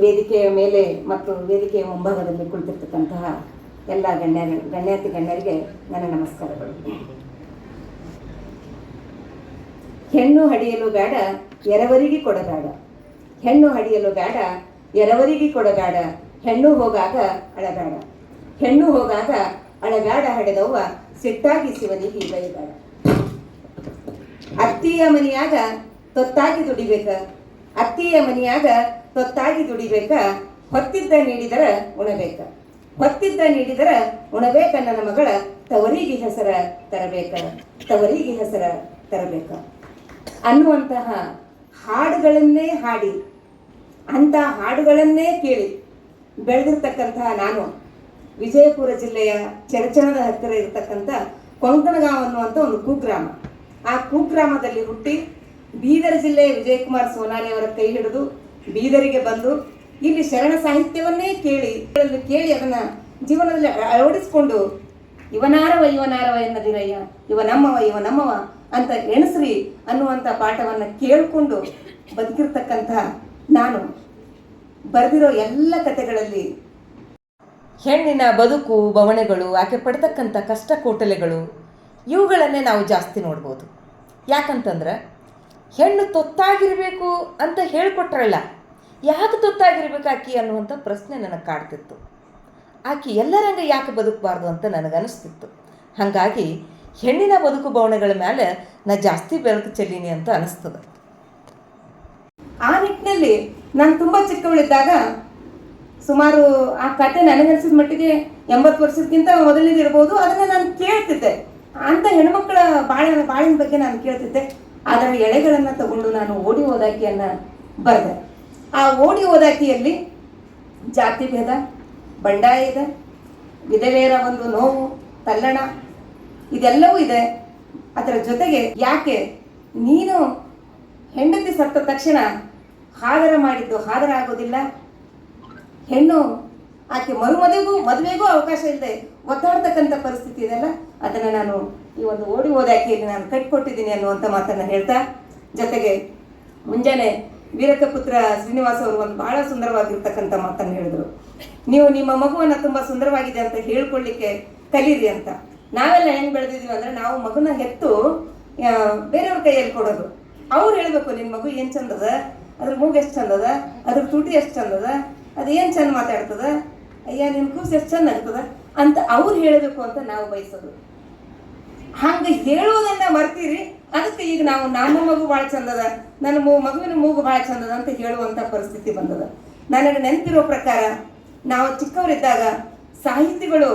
ವೇದಿಕೆಯ ಮೇಲೆ ಮತ್ತು ವೇದಿಕೆಯ ಮುಂಭಾಗದಲ್ಲಿ ಕುಳಿತಿರ್ತಕ್ಕಂತಹ ಎಲ್ಲ ಗಣ್ಯ ಗಣ್ಯಾತಿ ಗಣ್ಯರಿಗೆ ನನ್ನ ನಮಸ್ಕಾರಗಳು. ಹೆಣ್ಣು ಹಡಿಯಲು ಬೇಡ, ಎರವರಿಗೆ ಕೊಡಬೇಡ. ಹೆಣ್ಣು ಹಡಿಯಲು ಬೇಡ, ಎರವರಿಗೆ ಕೊಡಬೇಡ. ಹೆಣ್ಣು ಹೋಗಾಗ ಅಳಬೇಡ. ಹೆಣ್ಣು ಹೋಗಾಗ ಅಳಗಾಡ ಹಡೆದವ್ವ, ಸಿಟ್ಟಾಗಿ ಶಿವನಿಗೆ ಬೈಬೇಡ. ಅತ್ತಿಯ ಮನೆಯಾಗ ತೊತ್ತಾಗಿ ದುಡಿಬೇಕ. ಅತ್ತಿಯ ಮನೆಯಾಗ ತೊತ್ತಾಗಿ ದುಡಿಬೇಕ, ಹೊತ್ತಿದ್ದ ನೀಡಿದರ ಉಣಬೇಕ. ಹೊತ್ತಿದ್ದ ನೀಡಿದರ ಉಣಬೇಕ ನನ್ನ ಮಗಳ, ತವರಿಗೆ ಹೆಸರ ತರಬೇಕ. ತವರಿಗೆ ಹೆಸರ ತರಬೇಕ. ಅನ್ನುವಂತಹ ಹಾಡುಗಳನ್ನೇ ಹಾಡಿ ಅಂತ ಹಾಡುಗಳನ್ನೇ ಕೇಳಿ ಬೆಳೆದಿರ್ತಕ್ಕಂತಹ ನಾನು ವಿಜಯಪುರ ಜಿಲ್ಲೆಯ ಚರಚಣದ ಹತ್ತಿರ ಇರತಕ್ಕಂಥ ಕೊಂಕಣಗಾಂವ್ ಅನ್ನುವಂಥ ಒಂದು ಕುಗ್ರಾಮ. ಆ ಕುಗ್ರಾಮದಲ್ಲಿ ಹುಟ್ಟಿ ಬೀದರ್ ಜಿಲ್ಲೆಯ ವಿಜಯಕುಮಾರ್ ಸೋನಾರಿ ಅವರ ಕೈ ಹಿಡಿದು ಬೀದರಿಗೆ ಬಂದು ಇಲ್ಲಿ ಶರಣ ಸಾಹಿತ್ಯವನ್ನೇ ಕೇಳಿ ಕೇಳಿ ಅದನ್ನ ಜೀವನದಲ್ಲಿ ಅಳವಡಿಸಿಕೊಂಡು, ಇವನಾರವ ಇವನಾರವ ಎನ್ನದಿರಯ್ಯ ಇವ ನಮ್ಮವ ಇವ ನಮ್ಮವ ಅಂತ ಎಣಸ್ರಿ ಅನ್ನುವಂಥ ಪಾಠವನ್ನು ಕೇಳಿಕೊಂಡು ಬದುಕಿರ್ತಕ್ಕಂಥ ನಾನು ಬರೆದಿರೋ ಎಲ್ಲ ಕಥೆಗಳಲ್ಲಿ ಹೆಣ್ಣಿನ ಬದುಕು, ಬವಣೆಗಳು, ಆಕೆ ಪಡ್ತಕ್ಕಂಥ ಕಷ್ಟ ಕೋಟಲೆಗಳು ಇವುಗಳನ್ನೇ ನಾವು ಜಾಸ್ತಿ ನೋಡ್ಬೋದು. ಯಾಕಂತಂದ್ರೆ ಹೆಣ್ಣು ತೊತ್ತಾಗಿರಬೇಕು ಅಂತ ಹೇಳಿಕೊಟ್ರಲ್ಲ, ಯಾಕೆ ತೊತ್ತಾಗಿರ್ಬೇಕು ಆಕಿ ಅನ್ನುವಂಥ ಪ್ರಶ್ನೆ ನನಗೆ ಕಾಡ್ತಿತ್ತು. ಆಕೆ ಎಲ್ಲರಂಗ ಯಾಕೆ ಬದುಕಬಾರ್ದು ಅಂತ ನನಗನ್ನಿಸ್ತಿತ್ತು ಹಾಗಾಗಿ ಹೆಣ್ಣಿನ ಬದುಕು ಬವಣೆಗಳ ಮೇಲೆ ನಾ ಜಾಸ್ತಿ ಬೆಳಕು ಚೆಲ್ಲೀನಿ ಅಂತ ಅನಿಸ್ತದೆ. ಆ ನಿಟ್ಟಿನಲ್ಲಿ ನಾನು ತುಂಬ ಚಿಕ್ಕವಳಿದ್ದಾಗ ಸುಮಾರು ಆ ಕತೆ ನನಗನ್ಸಿದ ಮಟ್ಟಿಗೆ ಎಂಬತ್ತು ವರ್ಷಕ್ಕಿಂತ ಮೊದಲಿದ್ದಿರ್ಬೋದು ಅದನ್ನು ನಾನು ಕೇಳ್ತಿದ್ದೆ. ಅಂತ ಹೆಣ್ಮಕ್ಳ ಬಾಳ, ಬಾಳಿನ ಬಗ್ಗೆ ನಾನು ಕೇಳ್ತಿದ್ದೆ. ಅದರ ಎಳೆಗಳನ್ನು ತಗೊಂಡು ನಾನು ಓಡಿ ಓದಾಕಿಯನ್ನ ಬರೆದೆ. ಆ ಓಡಿ ಓದಾಕಿಯಲ್ಲಿ ಜಾತಿ ಭೇದ, ಬಂಡಾಯ ಇದೆ, ವಿಧವೆಯರ ಒಂದು ನೋವು, ತಲ್ಲಣ, ಇದೆಲ್ಲವೂ ಇದೆ. ಅದರ ಜೊತೆಗೆ ಯಾಕೆ ನೀನು ಹೆಂಡತಿ ಸತ್ತ ತಕ್ಷಣ ಹಾದರ ಮಾಡಿದ್ದು ಹಾದರ ಆಗೋದಿಲ್ಲ? ಹೆಣ್ಣು, ಆಕೆ ಮರುಮದುವೆಗೂ ಮದುವೆಗೂ ಅವಕಾಶ ಇಲ್ಲದೆ ಒತ್ತಾಡ್ತಕ್ಕಂಥ ಪರಿಸ್ಥಿತಿ ಇದೆಲ್ಲ ಅದನ್ನು ನಾನು ಈ ಒಂದು ಓಡಿ ಓದಾಕಿಯಲ್ಲಿ ನಾನು ಕಟ್ಕೊಟ್ಟಿದ್ದೀನಿ ಅನ್ನುವಂಥ ಮಾತನ್ನು ಹೇಳ್ತಾ, ಜೊತೆಗೆ ಮುಂಜಾನೆ ವೀರಕ ಪುತ್ರ ಶ್ರೀನಿವಾಸ್ ಅವರು ಒಂದು ಬಹಳ ಸುಂದರವಾಗಿರ್ತಕ್ಕಂಥ ಮಾತನ್ನು ಹೇಳಿದರು. ನೀವು ನಿಮ್ಮ ಮಗುವನ್ನು ತುಂಬ ಸುಂದರವಾಗಿದೆ ಅಂತ ಹೇಳ್ಕೊಳ್ಳಿಕ್ಕೆ ಕಲೀರಿ ಅಂತ. ನಾವೆಲ್ಲ ಹೆಂಗೆ ಬೆಳೆದಿದೀವಿ ಅಂದ್ರೆ ನಾವು ಮಗುನ ಹೆತ್ತು ಬೇರೆಯವ್ರ ಕೈಯಲ್ಲಿ ಕೊಡೋದು. ಅವ್ರು ಹೇಳಬೇಕು ನಿನ್ನ ಮಗು ಏನು ಚಂದದ? ಅದ್ರ ಮೂಗು ಎಷ್ಟು ಚಂದದ? ಅದ್ರ ತುಟಿ ಎಷ್ಟು ಚಂದದ? ಅದು ಏನು ಚಂದ ಮಾತಾಡ್ತದ? ಅಯ್ಯ, ನಿನ್ ಕೂಸು ಎಷ್ಟು ಚಂದ ಆಗ್ತದ? ಅಂತ ಅವ್ರು ಹೇಳಬೇಕು ಅಂತ ನಾವು ಬಯಸೋದು. ಹಂಗ ಹೇಳೋದನ್ನ ಮರ್ತೀರಿ, ಅದಕ್ಕೆ ಈಗ ನಾವು ನಮ್ಮ ಮಗು ಭಾಳ ಚಂದದ, ನನ್ನ ಮಗುವಿನ ಮೂಗು ಭಾಳ ಚಂದದ ಅಂತ ಹೇಳುವಂತ ಪರಿಸ್ಥಿತಿ ಬಂದದ. ನನಗೆ ನೆನಪಿರೋ ಪ್ರಕಾರ, ನಾವು ಚಿಕ್ಕವರಿದ್ದಾಗ ಸಾಹಿತಿಗಳು,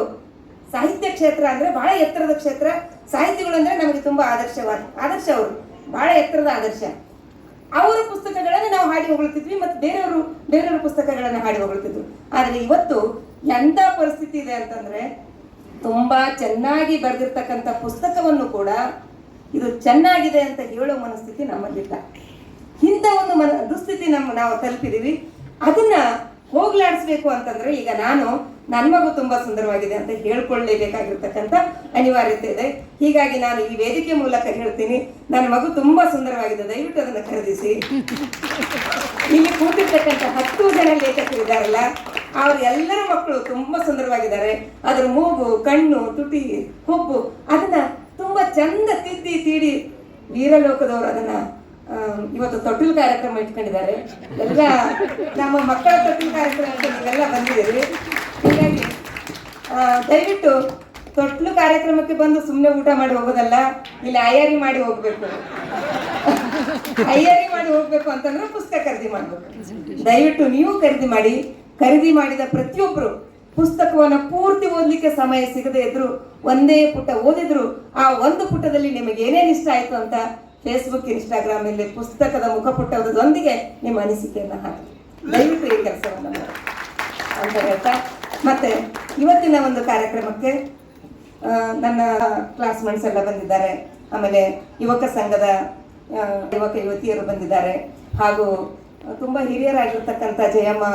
ಸಾಹಿತ್ಯ ಕ್ಷೇತ್ರ ಅಂದ್ರೆ ಬಹಳ ಎತ್ತರದ ಕ್ಷೇತ್ರ. ಸಾಹಿತಿಗಳು ಅಂದ್ರೆ ನಮಗೆ ತುಂಬಾ ಆದರ್ಶವಾದ, ಆದರ್ಶ ಅವರು ಬಹಳ ಎತ್ತರದ ಆದರ್ಶ. ಅವರ ಪುಸ್ತಕಗಳನ್ನು ನಾವು ಹಾಡಿ ಹೊಗಳ್ತಿದ್ವಿ ಮತ್ತು ಬೇರೆಯವರು, ಬೇರೆಯವ್ರ ಪುಸ್ತಕಗಳನ್ನು ಹಾಡಿ ಹೊಗಳ್ತಿದ್ವಿ ಆದರೆ ಇವತ್ತು ಎಂಥ ಪರಿಸ್ಥಿತಿ ಇದೆ ಅಂತಂದ್ರೆ ತುಂಬಾ ಚೆನ್ನಾಗಿ ಬರೆದಿರ್ತಕ್ಕಂಥ ಪುಸ್ತಕವನ್ನು ಕೂಡ ಇದು ಚೆನ್ನಾಗಿದೆ ಅಂತ ಹೇಳೋ ಮನಸ್ಥಿತಿ ನಮ್ಮಲ್ಲಿಲ್ಲ. ಇಂಥ ಒಂದು ಮನ, ದುಸ್ಥಿತಿ ನಮ್ಮ ನಾವು ತಲುಪಿದೀವಿ. ಅದನ್ನ ಹೋಗ್ಲಾಡಿಸ್ಬೇಕು ಅಂತಂದ್ರೆ ಈಗ ನಾನು ನನ್ನ ಮಗು ತುಂಬಾ ಸುಂದರವಾಗಿದೆ ಅಂತ ಹೇಳ್ಕೊಳ್ಳೇಬೇಕಾಗಿರ್ತಕ್ಕಂಥ ಅನಿವಾರ್ಯತೆ ಇದೆ. ಹೀಗಾಗಿ ನಾನು ಈ ವೇದಿಕೆ ಮೂಲಕ ಹೇಳ್ತೀನಿ ನನ್ನ ಮಗು ತುಂಬಾ ಸುಂದರವಾಗಿದೆ, ದಯವಿಟ್ಟು ಅದನ್ನು ಖರೀದಿಸಿ. ಇಲ್ಲಿ ಕೂತಿರ್ತಕ್ಕಂಥ ಹತ್ತು ಜನ ಲೇಖಕರು ಇದ್ದಾರಲ್ಲ ಅವ್ರ ಎಲ್ಲರ ಮಕ್ಕಳು ತುಂಬಾ ಸುಂದರವಾಗಿದ್ದಾರೆ. ಅದ್ರ ಮೂಗು, ಕಣ್ಣು, ತುಟಿ, ಹುಬ್ಬು, ಅದನ್ನ ತುಂಬಾ ಚಂದ ತಿದ್ದಿ ತೀಡಿ ವೀರಲೋಕದವರು ಅದನ್ನ ಇವತ್ತು ತೊಟ್ಟಿಲು ಕಾರ್ಯಕ್ರಮ ಇಟ್ಕೊಂಡಿದ್ದಾರೆ. ಎಲ್ಲ ನಮ್ಮ ಮಕ್ಕಳ ತೊಟ್ಟಿಲು ಕಾರ್ಯಕ್ರಮ ನೀವೆಲ್ಲ ಬಂದಿದ್ದೀರಿ. ಹೀಗಾಗಿ ದಯವಿಟ್ಟು ತೊಟ್ಲು ಕಾರ್ಯಕ್ರಮಕ್ಕೆ ಬಂದು ಸುಮ್ಮನೆ ಊಟ ಮಾಡಿ ಹೋಗೋದಲ್ಲ, ಇಲ್ಲಿ ಅಯ್ಯಾರಿ ಮಾಡಿ ಹೋಗ್ಬೇಕು. ಅಯ್ಯಾರಿ ಮಾಡಿ ಹೋಗ್ಬೇಕು ಅಂತಂದ್ರೆ ಪುಸ್ತಕ ಖರೀದಿ ಮಾಡ್ಬೇಕು. ದಯವಿಟ್ಟು ನೀವು ಖರೀದಿ ಮಾಡಿ ಖರೀದಿ ಮಾಡಿದ ಪ್ರತಿಯೊಬ್ಬರು ಪುಸ್ತಕವನ್ನ ಪೂರ್ತಿ ಓದ್ಲಿಕ್ಕೆ ಸಮಯ ಸಿಗದೆ ಇದ್ರು, ಒಂದೇ ಪುಟ ಓದಿದ್ರು, ಆ ಒಂದು ಪುಟದಲ್ಲಿ ನಿಮಗೆ ಏನೇನು ಇಷ್ಟ ಆಯ್ತು ಅಂತ ಫೇಸ್ಬುಕ್ ಇನ್ಸ್ಟಾಗ್ರಾಮ್ ಇಲ್ಲಿ ಪುಸ್ತಕದ ಮುಖಪುಟದೊಂದಿಗೆ ನಿಮ್ಮ ಅನಿಸಿಕೆಯನ್ನ ಹಾಕಿ. ದಯವಿಟ್ಟು ಈ ಕೆಲಸವನ್ನು ಅಂತ ಹೇಳ್ತಾ, ಮತ್ತೆ ಇವತ್ತಿನ ಒಂದು ಕಾರ್ಯಕ್ರಮಕ್ಕೆ ನನ್ನ ಕ್ಲಾಸ್ಮೇಟ್ಸ್ ಎಲ್ಲ ಬಂದಿದ್ದಾರೆ. ಆಮೇಲೆ ಯುವಕ ಸಂಘದ ಯುವಕ ಯುವತಿಯರು ಬಂದಿದ್ದಾರೆ. ಹಾಗೂ ತುಂಬ ಹಿರಿಯರಾಗಿರ್ತಕ್ಕಂಥ ಜಯಮ್ಮ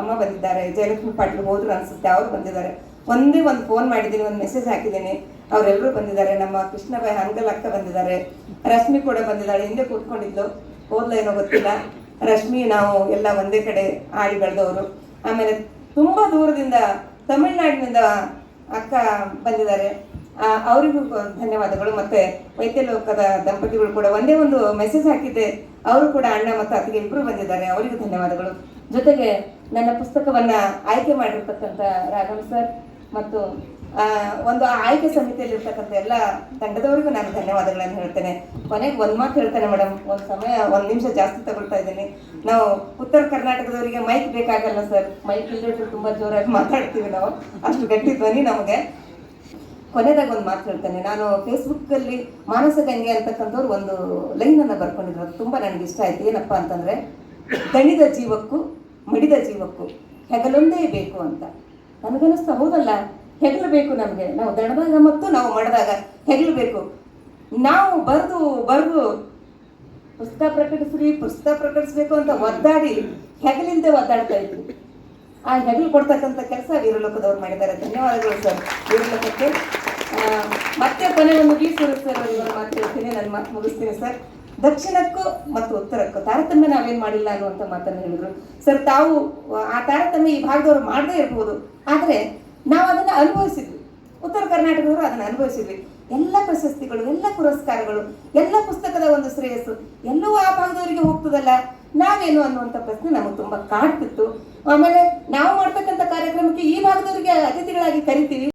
ಅಮ್ಮ ಬಂದಿದ್ದಾರೆ. ಜಯಲಕ್ಷ್ಮಿ ಪಾಟೀಲ್ ಹೋದ್ರು ಅನ್ಸುತ್ತೆ. ಅವರು ಬಂದಿದ್ದಾರೆ. ಒಂದೇ ಒಂದು ಫೋನ್ ಮಾಡಿದ್ದೀನಿ, ಒಂದು ಮೆಸೇಜ್ ಹಾಕಿದ್ದೀನಿ. ಅವರೆಲ್ಲರೂ ಬಂದಿದ್ದಾರೆ. ನಮ್ಮ ಕೃಷ್ಣಬಾಯಿ ಹಂಗಲ್ ಅಕ್ಕ ಬಂದಿದ್ದಾರೆ. ರಶ್ಮಿ ಕೂಡ ಬಂದಿದ್ದಾಳೆ. ಹಿಂದೆ ಕೂತ್ಕೊಂಡಿದ್ಲು. ಓದ್ಲ ಏನೋ ಗೊತ್ತಿಲ್ಲ. ರಶ್ಮಿ ನಾವು ಎಲ್ಲ ಒಂದೇ ಕಡೆ ಆಡಿ ಬೆಳೆದವರು. ಆಮೇಲೆ ತುಂಬ ದೂರದಿಂದ ತಮಿಳ್ನಾಡಿನಿಂದ ಅಕ್ಕ ಬಂದಿದ್ದಾರೆ. ಅವರಿಗೂ ಧನ್ಯವಾದಗಳು. ಮತ್ತೆ ವೈದ್ಯ ಲೋಕದ ದಂಪತಿಗಳು ಕೂಡ ಒಂದೇ ಒಂದು ಮೆಸೇಜ್ ಹಾಕಿದ್ದೆ. ಅವರು ಕೂಡ ಅಣ್ಣ ಮತ್ತು ಅತ್ತಿಗೆ ಇಬ್ಬರು ಬಂದಿದ್ದಾರೆ. ಅವರಿಗೂ ಧನ್ಯವಾದಗಳು. ಜೊತೆಗೆ ನನ್ನ ಪುಸ್ತಕವನ್ನ ಆಯ್ಕೆ ಮಾಡಿರ್ತಕ್ಕಂಥ ರಾಘವ್ ಸರ್ ಮತ್ತು ಒಂದು ಆಯ್ಕೆ ಸಮಿತಿಯಲ್ಲಿ ಇರ್ತಕ್ಕಂಥ ಎಲ್ಲ ತಂಡದವರಿಗೂ ನಾನು ಧನ್ಯವಾದಗಳನ್ನು ಹೇಳ್ತೇನೆ. ಕೊನೆಗೆ ಒಂದು ಮಾತು ಹೇಳ್ತೇನೆ ಮೇಡಮ್ ಒಂದು ಸಮಯ, ಒಂದು ನಿಮಿಷ ಜಾಸ್ತಿ ತಗೊಳ್ತಾ ಇದ್ದೀನಿ. ನಾವು ಉತ್ತರ ಕರ್ನಾಟಕದವರಿಗೆ ಮೈಕ್ ಬೇಕಾಗಲ್ಲ ಸರ್. ಮೈಕ್ ಇಲ್ಲದ್ರೆ ತುಂಬ ಜೋರಾಗಿ ಮಾತಾಡ್ತೀವಿ ನಾವು. ಅಷ್ಟು ಗಟ್ಟಿ ಧ್ವನಿ ನಮಗೆ. ಕೊನೆದಾಗ ಒಂದು ಮಾತು ಹೇಳ್ತೇನೆ. ನಾನು ಫೇಸ್ಬುಕ್ಕಲ್ಲಿ ಮಾನಸ ಗಂಗೆ ಅಂತಕ್ಕಂಥವ್ರು ಒಂದು ಲೈನನ್ನು ಬರ್ಕೊಂಡಿದ್ರು. ಅದು ತುಂಬ ನನಗೆ ಇಷ್ಟ ಆಯ್ತು. ಏನಪ್ಪ ಅಂತಂದರೆ, ದಣಿದ ಜೀವಕ್ಕೂ ಮಡಿದ ಜೀವಕ್ಕೂ ಹೆಗಲೊಂದೇ ಬೇಕು ಅಂತ. ನನಗನ್ನಿಸ್ತಾ ಹೌದಲ್ಲ? ಹೆಗಲು ಬೇಕು ನಮಗೆ. ನಾವು ದಣದಾಗ ಮತ್ತು ನಾವು ಮಡದಾಗ ಹೆಗಲು ಬೇಕು ನಾವು ಬರೆದು ಬರೆದು ಪುಸ್ತಕ ಪ್ರಕಟಿಸ್ರಿ, ಪುಸ್ತಕ ಪ್ರಕಟಿಸ್ಬೇಕು ಅಂತ ಒದ್ದಾಡಿ ಹೆಗಲಿಂದ ಒದ್ದಾಡ್ತಾ ಇದ್ವಿ. ಆ ಹೆಗಲು ಕೊಡ್ತಕ್ಕಂಥ ಕೆಲಸ ವೀರಲೋಕದವ್ರು ಮಾಡಿದ್ದಾರೆ. ಧನ್ಯವಾದಗಳು ಸರ್. ವೀರಲೋಕಕ್ಕೆ. ಮತ್ತೆ ಕೊನೆ ಮುಗಿಸಲು ಸರ್, ಒಂದು ಮಾತು ಹೇಳ್ತೀನಿ. ನನ್ನ ಮಾತು ಮುಗಿಸ್ತೀನಿ ಸರ್. ದಕ್ಷಿಣಕ್ಕೂ ಮತ್ತು ಉತ್ತರಕ್ಕೂ ತಾರತಮ್ಯ ನಾವೇನು ಮಾಡಿಲ್ಲ ಅನ್ನುವಂಥ ಮಾತನ್ನು ಹೇಳಿದ್ರು. ಸರ್, ತಾವು ಆ ತಾರತಮ್ಯ ಈ ಭಾಗದವರು ಮಾಡದೇ ಇರ್ಬೋದು. ಆದರೆ ನಾವು ಅದನ್ನು ಅನುಭವಿಸಿದ್ವಿ. ಉತ್ತರ ಕರ್ನಾಟಕದವರು ಅದನ್ನು ಅನುಭವಿಸಿದ್ವಿ. ಎಲ್ಲ ಪ್ರಶಸ್ತಿಗಳು, ಎಲ್ಲ ಪುರಸ್ಕಾರಗಳು, ಎಲ್ಲ ಪುಸ್ತಕದ ಒಂದು ಶ್ರೇಯಸ್ಸು ಎಲ್ಲವೂ ಆ ಭಾಗದವರಿಗೆ ಹೋಗ್ತದಲ್ಲ. ನಾವೇನು ಅನ್ನುವಂಥ ಪ್ರಶ್ನೆ ನಮಗೆ ತುಂಬ ಕಾಡ್ತಿತ್ತು. ಆಮೇಲೆ ನಾವು ಮಾಡ್ತಕ್ಕಂಥ ಕಾರ್ಯಕ್ರಮಕ್ಕೆ ಈ ಭಾಗದವರಿಗೆ ಅತಿಥಿಗಳಾಗಿ ಕರಿತೀವಿ.